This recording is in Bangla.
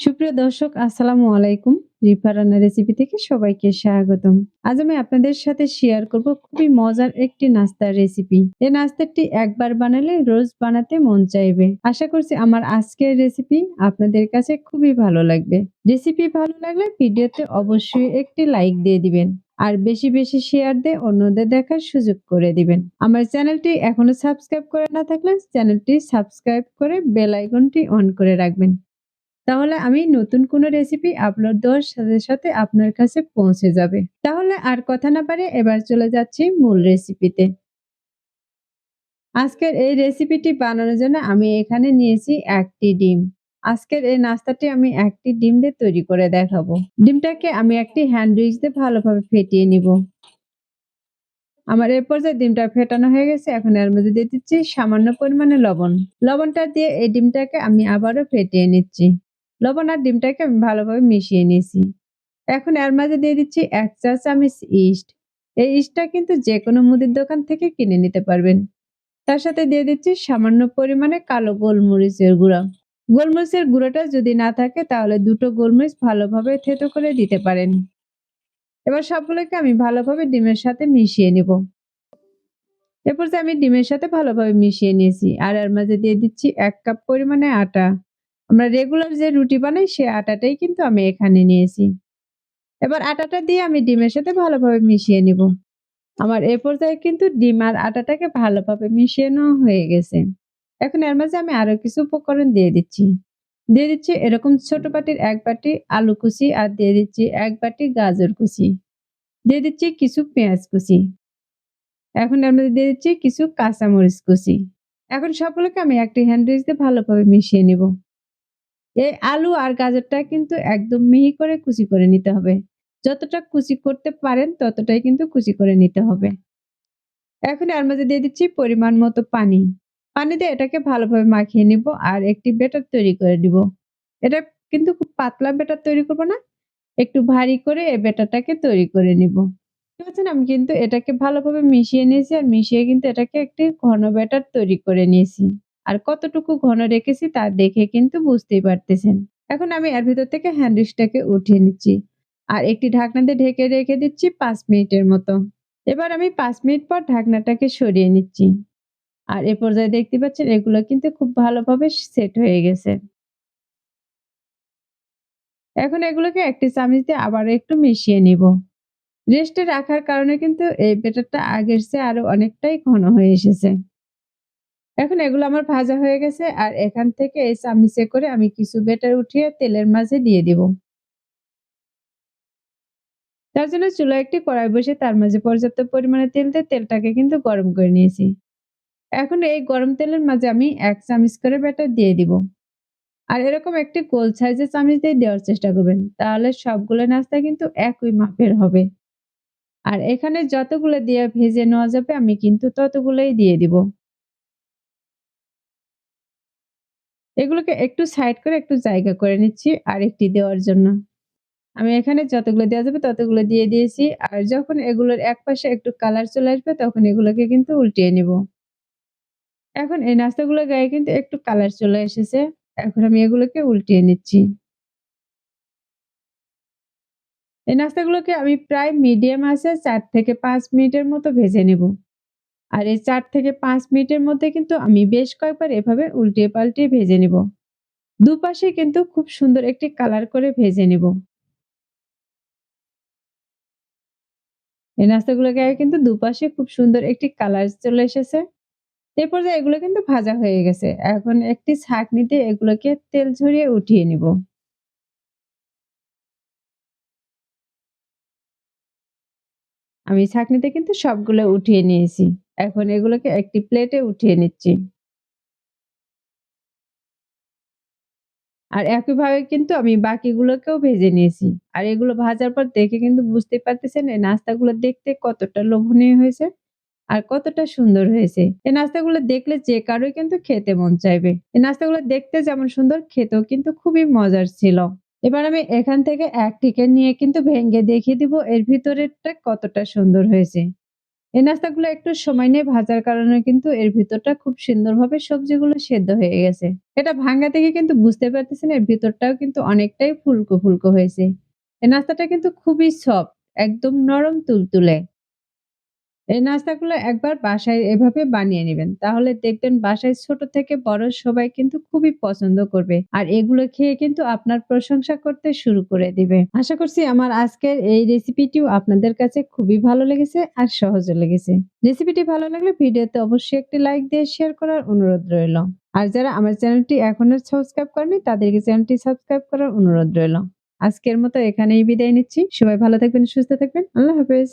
সুপ্রিয় দর্শক, আসসালামু আলাইকুম। রিফা রান্না রেসিপি থেকে সবাইকে স্বাগতম। আজ আমি আপনাদের সাথে শেয়ার করব খুবই মজার একটি নাস্তার রেসিপি। এই নাস্তাটি একবার বানালে রোজ বানাতে মন চাইবে। আশা করছি আমার আজকের রেসিপি আপনাদের কাছে খুবই ভালো লাগবে। রেসিপি ভালো লাগলে ভিডিওতে অবশ্যই একটি লাইক দিয়ে দিবেন। আর বেশি বেশি শেয়ার দিয়ে অন্যদের দেখার সুযোগ করে দিবেন। আমার চ্যানেলটি এখনও সাবস্ক্রাইব করে না থাকলে চ্যানেলটি সাবস্ক্রাইব করে বেল আইকনটি অন করে রাখবেন। তাহলে আমি নতুন কোনো রেসিপি আপলোড দেওয়ার সাথে সাথে আপনার কাছে পৌঁছে যাবে। তাহলে আর কথা না পারে এবার চলে যাচ্ছি মূল রেসিপিতে আজকের এই রেসিপিটি বানানোর জন্য আমি এখানে নিয়েছি একটি ডিম। আজকের এই নাস্তাটি আমি একটি ডিম দিয়ে তৈরি করে দেখাবো। ডিমটাকে আমি একটি হ্যান্ড দিয়ে ভালোভাবে ফেটিয়ে নিব। আমার এ পর্যায়ে ডিমটা ফেটানো হয়ে গেছে। এখন এর মধ্যে দিয়ে দিচ্ছি সামান্য পরিমাণে লবণ। লবণটা দিয়ে এই ডিমটাকে আমি আবারও ফেটিয়ে নিচ্ছি। লবণ আর ডিমটাকে আমি ভালোভাবে মিশিয়ে নিয়েছি। এখন এর মাঝে দিয়ে দিচ্ছি এক চা চামচ ইস্ট। এই ইস্টটা কিন্তু যে কোনো মুদির দোকান থেকে কিনে নিতে পারবেন। তার সাথে দিয়ে দিচ্ছি সামান্য পরিমাণে কালো গোলমরিচের গুঁড়া। গোলমরিচের গুঁড়োটা যদি না থাকে, তাহলে দুটো গোলমরিচ ভালোভাবে থেতো করে দিতে পারেন। এবার সবগুলোকে আমি ভালোভাবে ডিমের সাথে মিশিয়ে নিব। এরপর যে আমি ডিমের সাথে ভালোভাবে মিশিয়ে নিয়েছি, আর এর মাঝে দিয়ে দিচ্ছি এক কাপ পরিমাণে আটা। আমরা রেগুলার যে রুটি বানাই, সে আটাটাই কিন্তু আমি এখানে নিয়েছি। এবার আটাটা দিয়ে আমি ডিমের সাথে ভালোভাবে মিশিয়ে নিব। আমার এ পর্যায়ে কিন্তু ডিম আর আটাটাকে ভালোভাবে মিশিয়ে হয়ে গেছে। এখন এর মাঝে আমি আরও কিছু উপকরণ দিয়ে দিচ্ছি। দিয়ে দিচ্ছি এরকম ছোট বাটির এক বাটি আলু কুচি আর দিয়ে দিচ্ছি এক বাটি গাজর কুচি। দিয়ে দিচ্ছি কিছু পেঁয়াজ কুচি। এখন এর মধ্যে দিয়ে দিচ্ছি কিছু কাঁচামরিচ কুচি। এখন সবগুলোকে আমি একটি হ্যান্ড দিয়ে ভালোভাবে মিশিয়ে নিব। এই আলু আর গাজরটা কিন্তু একদম মিহি করে কুচি করে নিতে হবে। যতটা কুচি করতে পারেন, ততটাই কিন্তু কুচি করে নিতে হবে। এখন এর মাঝে দিয়ে দিচ্ছি পরিমাণ মতো পানি। পানি দিয়ে এটাকে ভালোভাবে মাখিয়ে নিব আর একটি বেটার তৈরি করে দিব। এটা কিন্তু খুব পাতলা বেটার তৈরি করব না, একটু ভারী করে এই বেটারটাকে তৈরি করে নিব। পাচ্ছেন, আমি কিন্তু এটাকে ভালোভাবে মিশিয়ে নিয়েছি আর মিশিয়ে কিন্তু এটাকে একটি ঘন ব্যাটার তৈরি করে নিয়েছি। আর কতটুকু ঘন রেখেছি তা দেখে কিন্তু বুঝতেই পারতেছেন। এখন আমি এর ভিতর থেকে হ্যান্ডউইচটাকে উঠিয়ে নিচ্ছি। আর একটি ঢাকনাতে ঢেকে রেখে দিচ্ছি পাঁচ মিনিটের মতো। এবার আমি পাঁচ মিনিট পর ঢাকনাটাকে সরিয়ে নিচ্ছি। আর এ পর্যায়ে দেখতে পাচ্ছেন এগুলো কিন্তু খুব ভালোভাবে সেট হয়ে গেছে। এখন এগুলোকে একটি চামচ দিয়ে আবার একটু মিশিয়ে নিব। রেস্টে রাখার কারণে কিন্তু এই বেটারটা আগের চেয়ে আরও অনেকটাই ঘন হয়ে এসেছে। এখন এগুলো আমার ভাজা হয়ে গেছে আর এখান থেকে এই চামিচে করে আমি কিছু বেটার উঠিয়ে তেলের মাঝে দিয়ে দিব। তার জন্য চুলা একটি কড়াই বসে তার মাঝে পর্যাপ্ত পরিমাণে তেল দিয়ে তেলটাকে কিন্তু গরম করে নিয়েছি। এখন এই গরম তেলের মাঝে আমি এক চামিচ করে ব্যাটার দিয়ে দিব। আর এরকম একটি গোল সাইজের চামিচ দিয়ে দেওয়ার চেষ্টা করবেন, তাহলে সবগুলো নাস্তা কিন্তু একই মাপের হবে। আর এখানে যতগুলো দিয়ে ভেজে নেওয়া যাবে আমি কিন্তু ততগুলোই দিয়ে দিব। এগুলোকে একটু সাইড করে একটু জায়গা করে নিচ্ছি আর একটি দেওয়ার জন্য। আমি এখানে যতগুলো দেওয়া যাবে ততগুলো দিয়ে দিয়েছি আর যখন এগুলোর এক পাশে একটু কালার চলে আসবে তখন এগুলোকে কিন্তু উল্টিয়ে নিব। এখন এই নাস্তাগুলোর গায়ে কিন্তু একটু কালার চলে এসেছে। এখন আমি এগুলোকে উল্টিয়ে নিচ্ছি। এই নাস্তাগুলোকে আমি প্রায় মিডিয়াম আছে চার থেকে পাঁচ মিনিটের মতো ভেজে নেব। আর এই চার থেকে পাঁচ মিনিটের মধ্যে কিন্তু আমি বেশ কয়েকবার এভাবে উল্টিয়ে পাল্টিয়ে ভেজে নিব। দুপাশে কিন্তু খুব সুন্দর একটি কালার করে ভেজে নিব। এই নাস্তাগুলোকে কিন্তু দুপাশে খুব সুন্দর একটি কালার চলে এসেছে। এরপর যে এগুলো কিন্তু ভাজা হয়ে গেছে। এখন একটি ছাঁকনিতে এগুলোকে তেল ঝরিয়ে উঠিয়ে নিব। আমি ছাঁকনিতে কিন্তু সবগুলো উঠিয়ে নিয়েছি। এখন এগুলোকে একটি প্লেটে উঠিয়ে নিচ্ছি। আর একইভাবে কিন্তু আমি বাকিগুলোকেও ভেজে নিয়েছি। আর এগুলো ভাজার পর দেখে কিন্তু বুঝতে পারতেছেন এই নাস্তাগুলো দেখতে কতটা লোভনীয় হয়েছে আর কতটা সুন্দর হয়েছে। এই নাস্তাগুলো দেখলে যে কারোই কিন্তু খেতে মন চাইবে। এই নাস্তাগুলো দেখতে যেমন সুন্দর, খেতেও কিন্তু খুবই মজার ছিল। এবার আমি এখান থেকে এক টিকে নিয়ে কিন্তু ভেঙে দেখিয়ে দিব এর ভিতরেরটা কতটা সুন্দর হয়েছে। এই নাস্তাগুলো একটু সময় নিয়ে ভাজার কারণে কিন্তু এর ভিতরটা খুব সুন্দরভাবে সবজিগুলো সেদ্ধ হয়ে গেছে। এটা ভাঙ্গা থেকে কিন্তু বুঝতে পারতেছেন এর ভিতরটাও কিন্তু অনেকটাই ফুলকো, ফুলকো হয়েছে। এই নাস্তাটা কিন্তু খুবই সফট, একদম নরম তুলতুলে। এই নাস্তাগুলো একবার বাসায় এভাবে বানিয়ে নেবেন তাহলে দেখবেন বাসায় ছোট থেকে বড় সবাই কিন্তু খুবই পছন্দ করবে। আর এগুলো খেয়ে কিন্তু আপনার প্রশংসা করতে শুরু করে দিবে। আশা করছি আমার আজকের এই রেসিপিটিও আপনাদের কাছে খুবই ভালো লেগেছে আর সহজও লেগেছে। রেসিপিটি ভালো লাগলে ভিডিওতে অবশ্যই একটি লাইক দিয়ে শেয়ার করার অনুরোধ রইল। আর যারা আমার চ্যানেলটি এখনও সাবস্ক্রাইব করেনি তাদেরকে চ্যানেলটি সাবস্ক্রাইব করার অনুরোধ রইল। আজকের মতো এখানেই বিদায় নিচ্ছি। সবাই ভালো থাকবেন, সুস্থ থাকবেন। আল্লাহ হাফেজ।